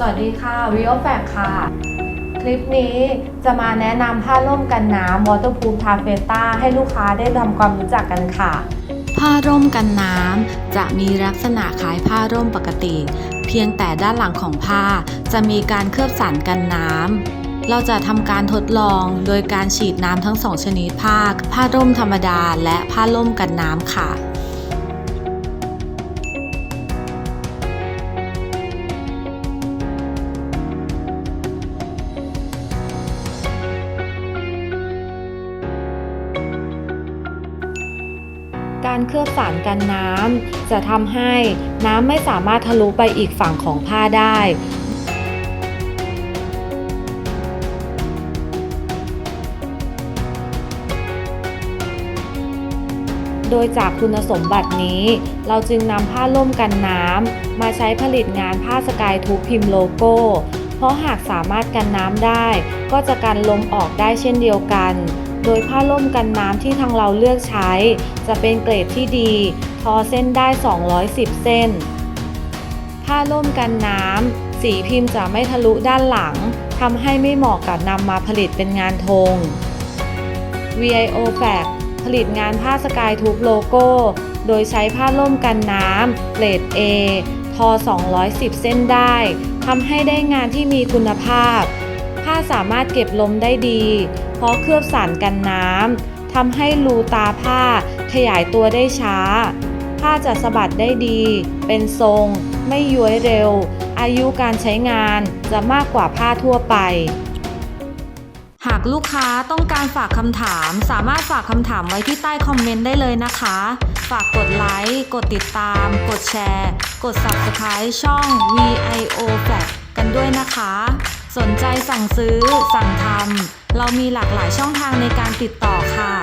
สวัสดีค่ะวิโอแฟกค่ะ คลิปนี้จะมาแนะนำผ้าร่มกันน้ำ Waterproof t a f e t a ให้ลูกค้าได้ทำความรู้จักกันค่ะ ผ้าร่มกันน้ำจะมีลักษณะคล้ายผ้าร่มปกติ เพียงแต่ด้านหลังของผ้าจะมีการเคลือบสารกันน้ำเราจะทำการทดลองโดยการฉีดน้ำทั้งสองชนิดผ้าผ้าร่มธรรมดาและผ้าร่มกันน้ำค่ะ การเคลือบสารกันน้ำจะทำให้น้ำไม่สามารถทะลุไปอีกฝั่งของผ้าได้ โดยจากคุณสมบัตินี้ เราจึงนำผ้าล่มกันน้ำมาใช้ผลิตงานผ้าสกายทูพิมพ์โลโก้ เพราะหากสามารถกันน้ำได้ ก็จะกันลมออกได้เช่นเดียวกัน โดยผ้าล่มกันน้ำที่ทางเราเลือกใช้ จะเป็นเกรดที่ดี ทอเส้นได้ 210 เส้น ผ้าล่มกันน้ำสีพิมพ์จะไม่ทะลุด้านหลังทำให้ไม่เหมาะกับนำมาผลิตเป็นงานธง VIO f a c ผลิตงานผ้าสกายทูบโลโก้ โดยใช้ผ้าล่มกันน้ำเกรด A ทอ 210 เส้นได้ทำให้ได้งานที่มีคุณภาพ ผ้าสามารถเก็บลมได้ดี เพราะเคลือบสารกันน้ำทำให้รูตาผ้าขยายตัวได้ช้า ผ้าจะสะบัดได้ดี เป็นทรง ไม่ย้วยเร็ว อายุการใช้งานจะมากกว่าผ้าทั่วไป หากลูกค้าต้องการฝากคำถาม สามารถฝากคำถามไว้ที่ใต้คอมเมนต์ได้เลยนะคะ ฝากกดไลค์ กดติดตาม กดแชร์ กด Subscribe ช่อง VIO f a c กันด้วยนะคะ นใจสั่งซื้อ สั่งทำเรามีหลากหลายช่องทางในการติดต่อค่ะ